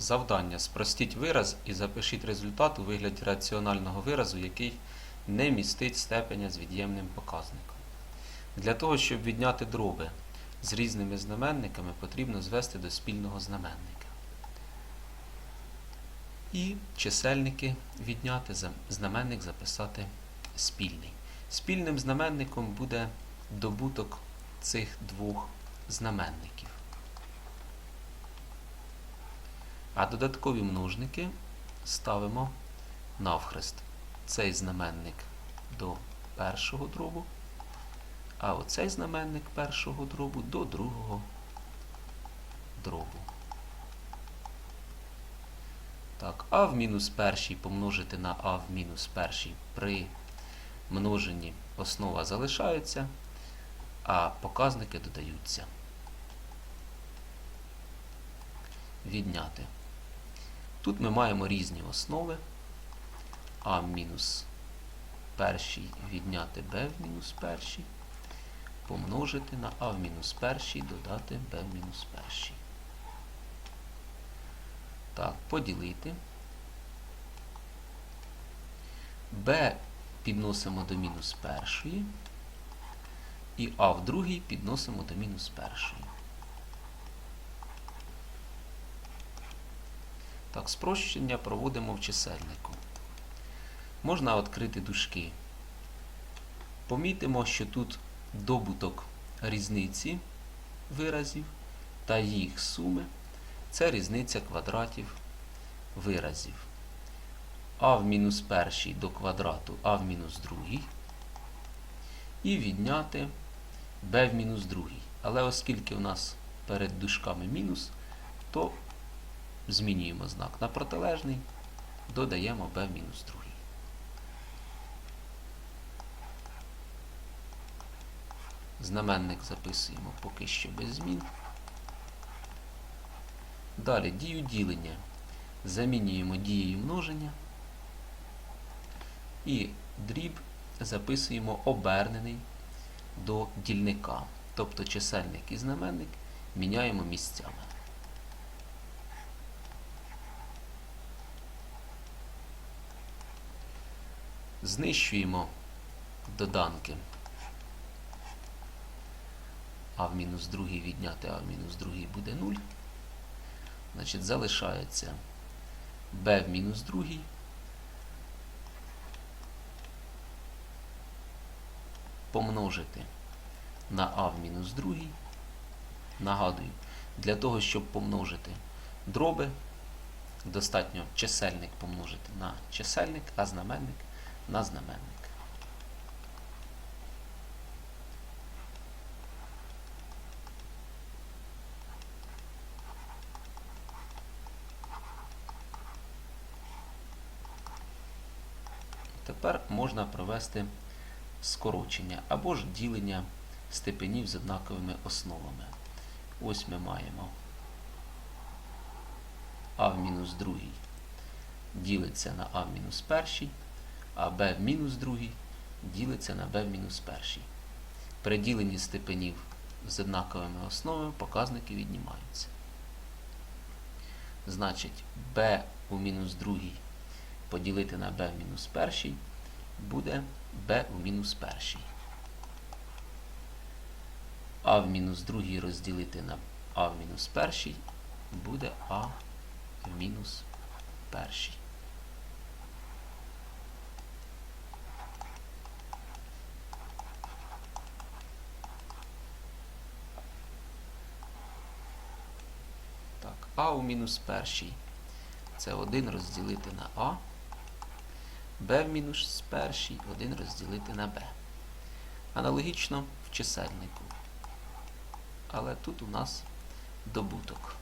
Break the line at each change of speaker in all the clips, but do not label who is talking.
Завдання. Спростіть вираз і запишіть результат у вигляді раціонального виразу, який не містить степеня з від'ємним показником. Для того, щоб відняти дроби з різними знаменниками, потрібно звести до спільного знаменника. І чисельники відняти, знаменник записати спільний. Спільним знаменником буде добуток цих двох знаменників. А додаткові множники ставимо навхрест. Цей знаменник до першого дробу, а оцей знаменник першого дробу до другого дробу. Так, а в мінус перший помножити на а в мінус перший при множенні основа залишається, а показники додаються. Відняти. Тут ми маємо різні основи. А мінус перший відняти b в мінус перший, помножити на а в мінус перший, додати b в мінус перший. Так, поділити. b підносимо до мінус першої. І а в другій підносимо до мінус першої. Так, спрощення проводимо в чисельнику. Можна відкрити дужки. Помітимо, що тут добуток різниці виразів та їх суми це різниця квадратів виразів. А в мінус перший до квадрату А в мінус другий. І відняти b в мінус другий. Але оскільки у нас перед дужками мінус, то змінюємо знак на протилежний, додаємо b в мінус другий. Знаменник записуємо поки що без змін. Далі дію ділення замінюємо дією множення. І дріб записуємо обернений до дільника. Тобто чисельник і знаменник міняємо місцями. Знищуємо доданки. А в мінус другий відняти А в мінус другий буде 0. Значить, залишається b в мінус другий. Помножити на а в мінус другий. Нагадую, для того, щоб помножити дроби, достатньо чисельник помножити на чисельник, а знаменник на знаменник. Тепер можна провести скорочення або ж ділення степенів з однаковими основами. Ось ми маємо а в мінус другий ділиться на а в мінус перший, а b в мінус другий ділиться на b в мінус перший. При діленні степенів з однаковими основами показники віднімаються. Значить, b у мінус другий поділити на b в мінус перший буде b у мінус перший. А в мінус другий розділити на а в мінус перший буде а в мінус перший. Так, а у мінус перший це 1 розділити на а. b в мінус перший 1 розділити на b. Аналогічно в чисельнику. Але тут у нас добуток.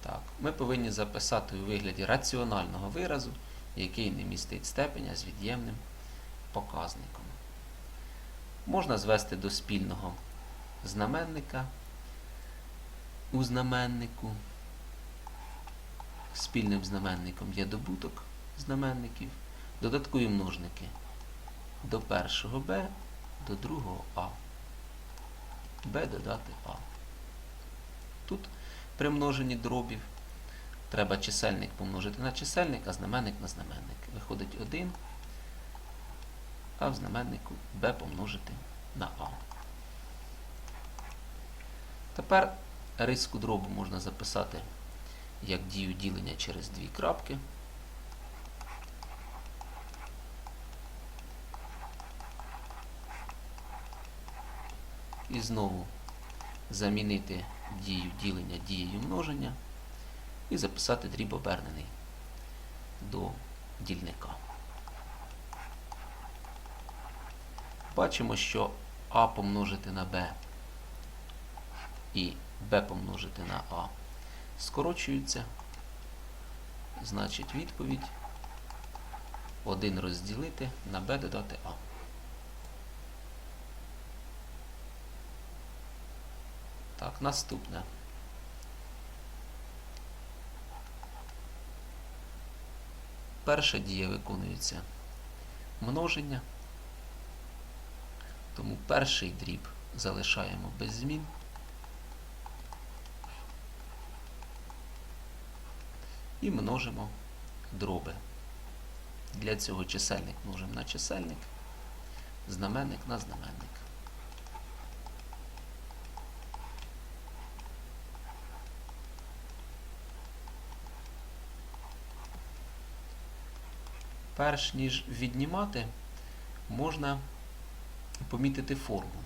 Так, ми повинні записати у вигляді раціонального виразу, який не містить степеня з від'ємним показником. Можна звести до спільного знаменника у знаменнику. Спільним знаменником є добуток знаменників, додаткові множники до першого b, до другого а. b додати а. тут при множенні дробів. Треба чисельник помножити на чисельник, а знаменник на знаменник. Виходить 1, а в знаменнику b помножити на а. Тепер риску дробу можна записати як дію ділення через дві крапки. І знову замінити дію ділення дією множення і записати дріб обернений до дільника. Бачимо, що А помножити на Б і Б помножити на А скорочуються. Значить, відповідь 1 розділити на Б додати А. Так, наступне. Перша дія виконується множення. Тому перший дріб залишаємо без змін. І множимо дроби. Для цього чисельник множимо на чисельник, знаменник на знаменник. Перш ніж віднімати, можна помітити формулу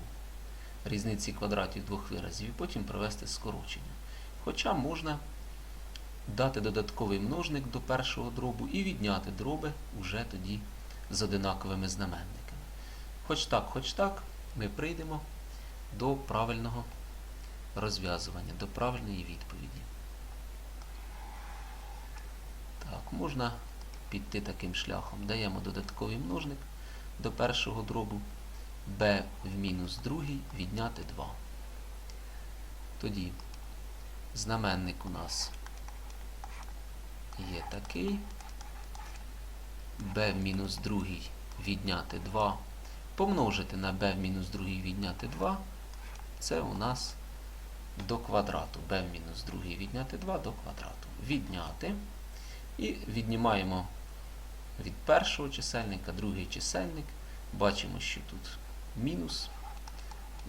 різниці квадратів двох виразів і потім провести скорочення. Хоча можна дати додатковий множник до першого дробу і відняти дроби уже тоді з одинаковими знаменниками. Хоч так, хоч так, ми прийдемо до правильного розв'язування, до правильної відповіді. Так, можна піти таким шляхом. Даємо додатковий множник до першого дробу b в мінус другий відняти 2. Тоді знаменник у нас є такий. b в мінус другий відняти 2. Помножити на b в мінус другий відняти 2. Це у нас до квадрату. b в мінус другий відняти 2 до квадрату. Відняти. І віднімаємо від першого чисельника другий чисельник. Бачимо, що тут мінус.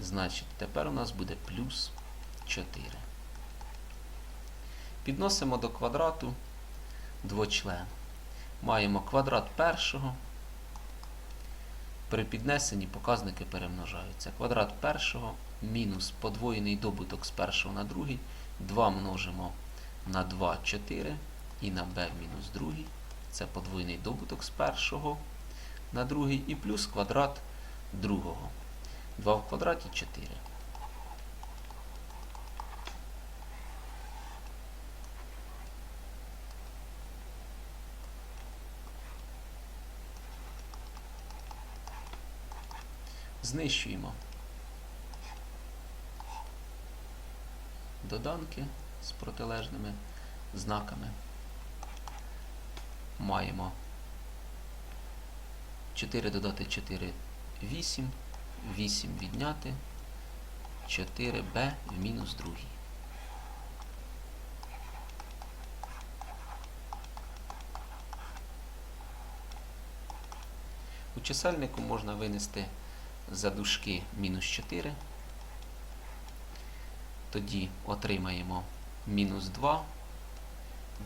Значить, тепер у нас буде плюс 4. Підносимо до квадрату двочлен. Маємо квадрат першого. При піднесенні показники перемножаються. Квадрат першого мінус подвоєний добуток з першого на другий. 2 множимо на 2 4 і на b мінус другий. Це подвоєний добуток з першого на другий і плюс квадрат другого. 2 в квадраті 4. Знищуємо доданки з протилежними знаками. Маємо 4 додати 4 8, 8 відняти 4b в мінус другий. У чисельнику можна винести за дужки мінус 4. Тоді отримаємо мінус 2,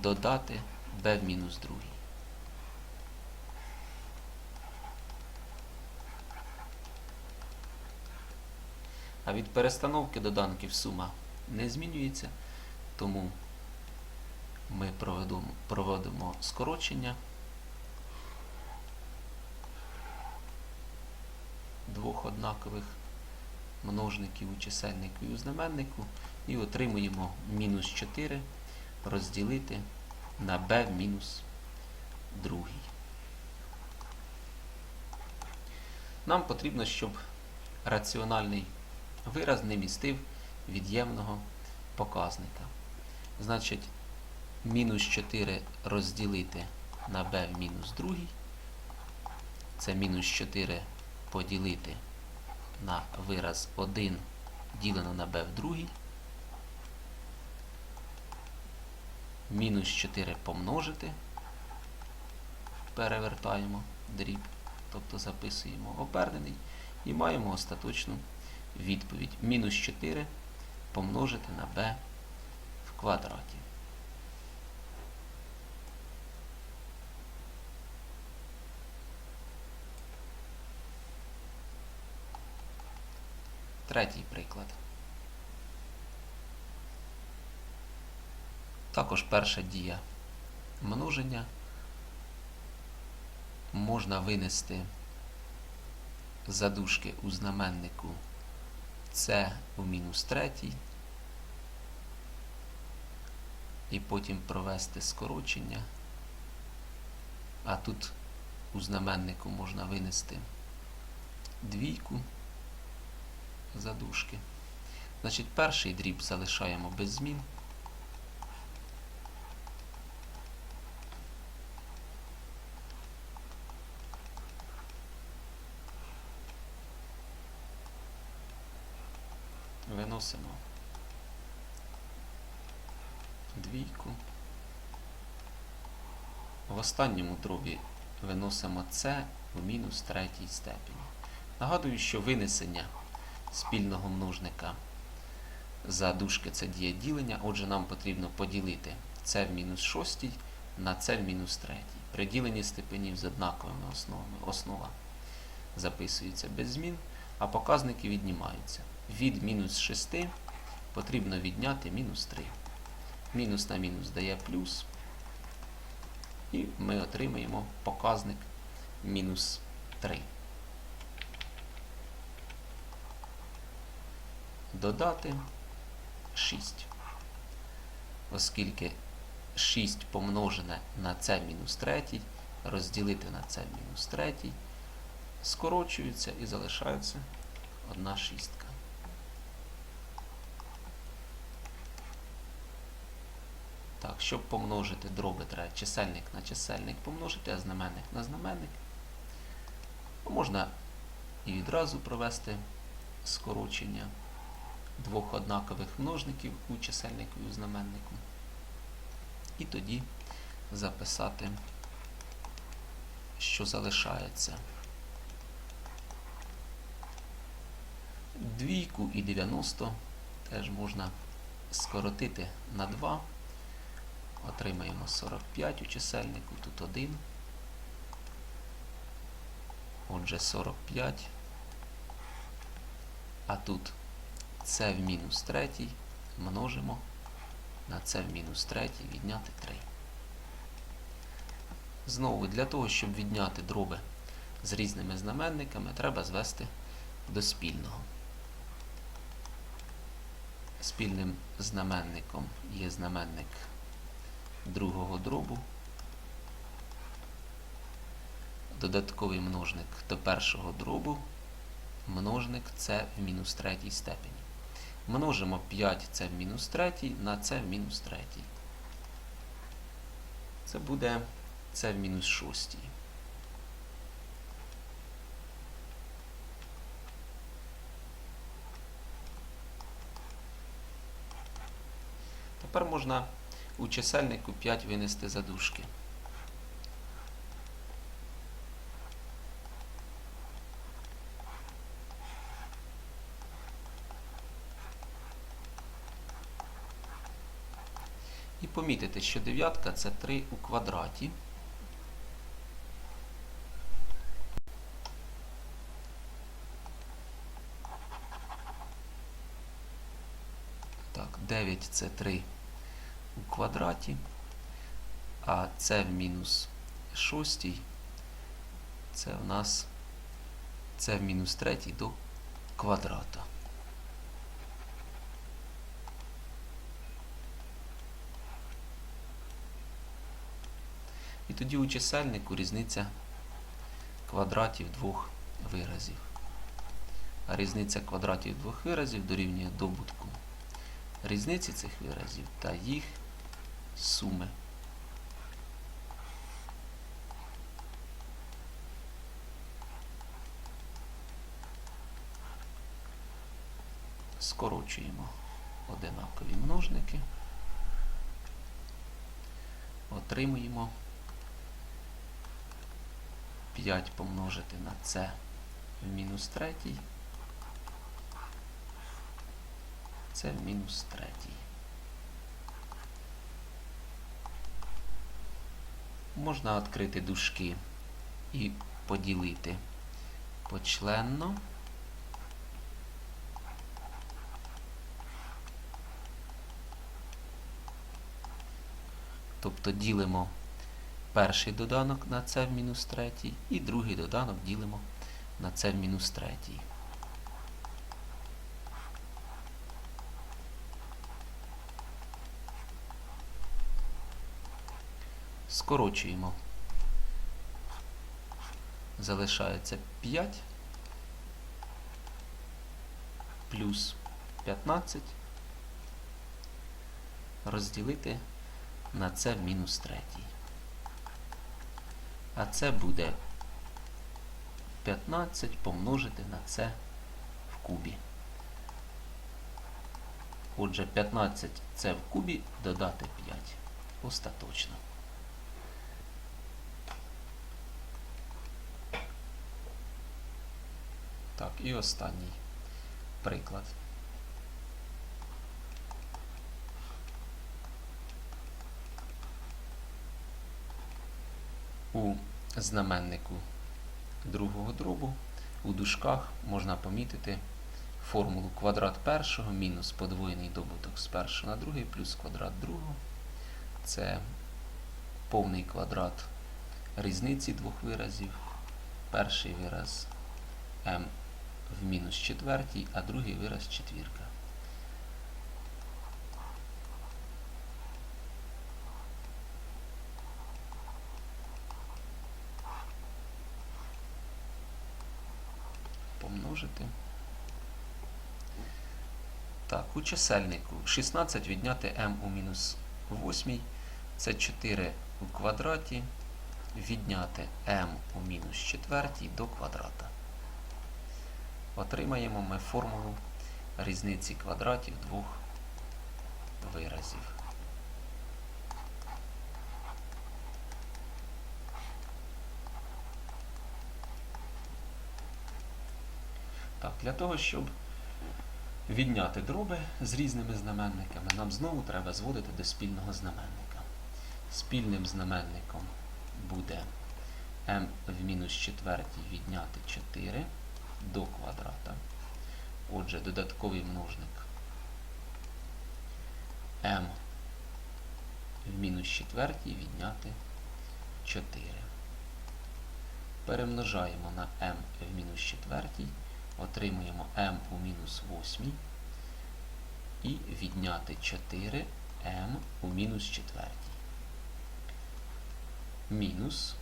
додати b в мінус другий. А від перестановки доданків сума не змінюється, тому ми проведемо, проводимо скорочення двох однакових множників у чисельнику і у знаменнику і отримуємо мінус 4 розділити на b мінус другий. Нам потрібно, щоб раціональний вираз не містив від'ємного показника. Значить, мінус 4 розділити на b в мінус другий. Це мінус 4 поділити на вираз 1 ділено на b в другій. мінус 4 помножити. Перевертаємо дріб, тобто записуємо обернений і маємо остаточну відповідь. Мінус 4 помножити на b в квадраті. Третій приклад. Також перша дія множення. Можна винести задушки у знаменнику c у мінус третій. І потім провести скорочення. А тут у знаменнику можна винести двійку задушки. Значить, перший дріб залишаємо без змін. Виносимо двійку. В останньому дробі виносимо це в мінус третій степені. Нагадую, що винесення спільного множника за дужки це діє ділення, отже, нам потрібно поділити це в мінус шостій на це в мінус третій. При діленні степенів з однаковими основами основа записується без змін, а показники віднімаються. Від мінус 6 потрібно відняти мінус 3. Мінус на мінус дає плюс. І ми отримаємо показник мінус 3. Додати 6. Оскільки 6 помножене на це мінус 3, розділити на це мінус 3, скорочується і залишається одна шістка. Так, щоб помножити дроби, треба чисельник на чисельник помножити, а знаменник на знаменник. Можна і відразу провести скорочення двох однакових множників у чисельнику і у знаменнику. І тоді записати, що залишається. Двійку і 90 теж можна скоротити на 2. Отримаємо 45 у чисельнику, тут 1. Отже, 45. А тут це в мінус 3 множимо на це в мінус 3 відняти 3. Знову, для того, щоб відняти дроби з різними знаменниками, треба звести до спільного. Спільним знаменником є знаменник другого дробу. Додатковий множник до першого дробу. Множник це в мінус третій степені. Множимо 5 це в мінус третій на це в мінус третій. Це буде це в мінус шостій. Тепер можна у чисельнику 5 винести задушки. І помітити, що дев'ятка це 3 у квадраті. Так, 9 це 3 у квадраті, а це в мінус 6, це в нас це в мінус 3 до квадрата. Тоді у чисельнику різниця квадратів двох виразів. А різниця квадратів двох виразів дорівнює добутку різниці цих виразів та їх суми. Скорочуємо одинакові множники. отримуємо 5 помножити на c в мінус третій. Це в мінус третій. Можна відкрити дужки і поділити почленно. Тобто ділимо перший доданок на це в мінус третій і другий доданок ділимо на це в мінус третій. Скорочуємо. Залишається 5 плюс 15 розділити на це в мінус третій. А це буде 15 помножити на це в кубі. Отже, 15 це в кубі додати 5. Остаточно. Так, і останній приклад. У знаменнику другого дробу у дужках можна помітити формулу квадрат першого мінус подвоєний добуток з першого на другий плюс квадрат другого. Це повний квадрат різниці двох виразів. Перший вираз m в мінус четвертій, а другий вираз четвірка. Помножити. Так, у чисельнику 16 відняти m у мінус 8. Це 4 у квадраті. Відняти m у мінус четвертій до квадрата. Отримаємо ми формулу різниці квадратів двох виразів. Так, для того, щоб відняти дроби з різними знаменниками, нам знову треба зводити до спільного знаменника. Спільним знаменником буде m в мінус четвертій відняти 4 до квадрата. Отже, додатковий множник m в мінус четвертій відняти 4. Перемножаємо на m в мінус четвертій, отримуємо m у мінус 8 і відняти 4 m у мінус четвертій. Мінус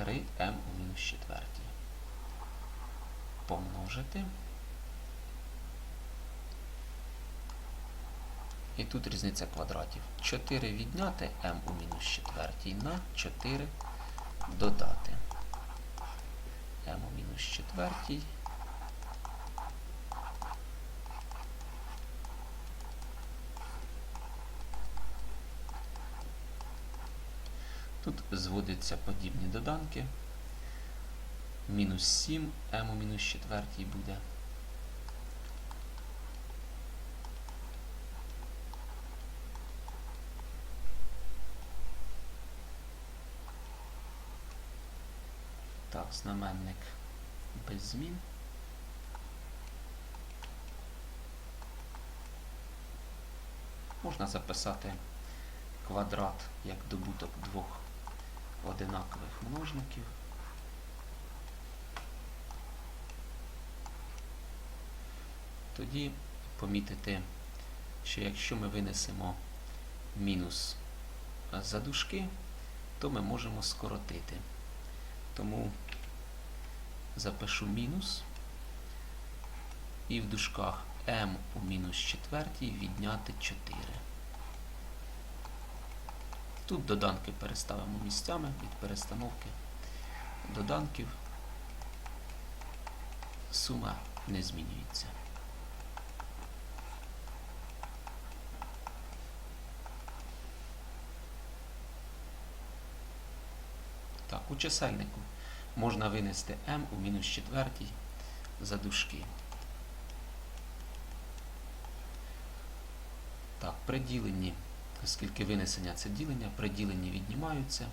3m у мінус четвертій. Помножити. І тут різниця квадратів. 4 відняти m у мінус четвертій на 4 додати m мінус четвертій. Тут зводяться подібні доданки. Мінус 7, m у мінус четвертій буде. Знаменник без змін. Можна записати квадрат як добуток двох одинакових множників. Тоді помітити, що якщо ми винесемо мінус за дужки, то ми можемо скоротити. Тому запишу мінус. І в дужках m у мінус четвертій відняти 4. Тут доданки переставимо місцями від перестановки доданків. Сума не змінюється. Так, у чисельнику можна винести m у мінус четвертій за дужки. Так, при діленні, оскільки винесення це ділення, при діленні віднімаються.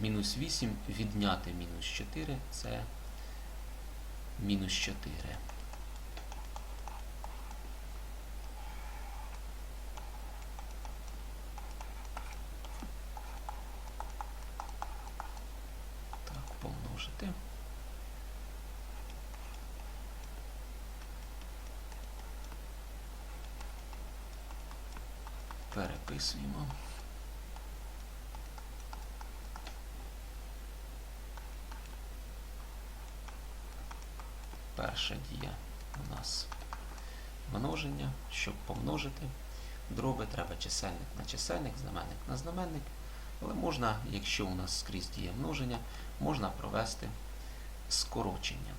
Мінус 8 відняти мінус 4 це мінус 4. Так, помножити. Переписуємо. Перша дія у нас множення. Щоб помножити дроби, треба чисельник на чисельник, знаменник на знаменник. Але можна, якщо у нас скрізь діє множення, можна провести скорочення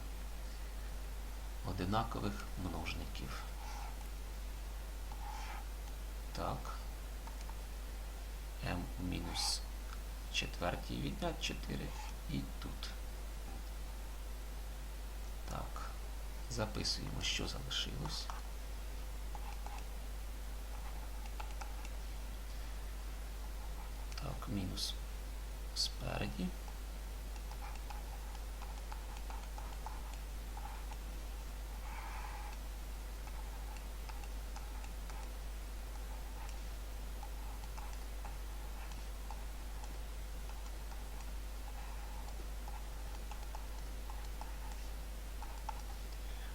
одинакових множників. Так. M у мінус четвертій відняти 4 і тут. Так. Записуємо, що залишилось. Так, мінус спереді.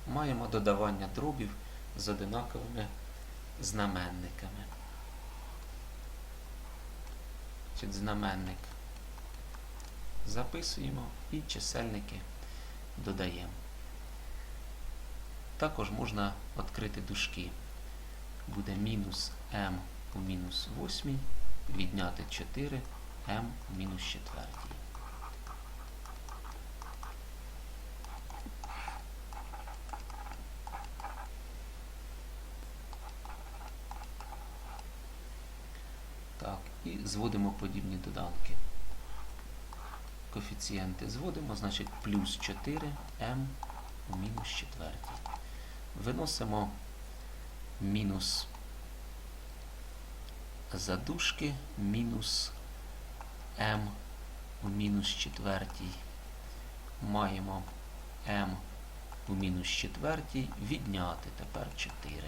Маємо додавання дробів з одинаковими знаменниками. Значить, знаменник записуємо і чисельники додаємо. Також можна відкрити дужки. Буде мінус m у мінус 8, відняти 4 m у мінус 4. Так, і зводимо подібні доданки. Коефіцієнти зводимо, значить плюс 4m у мінус 4. Виносимо мінус задушки мінус m у мінус 4. Маємо m у мінус 4 відняти тепер 4.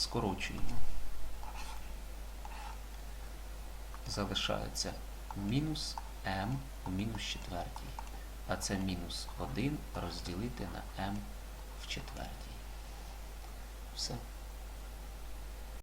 Скорочуємо. Залишається мінус m у мінус четвертій. А це мінус 1 розділити на m в четвертій. Все.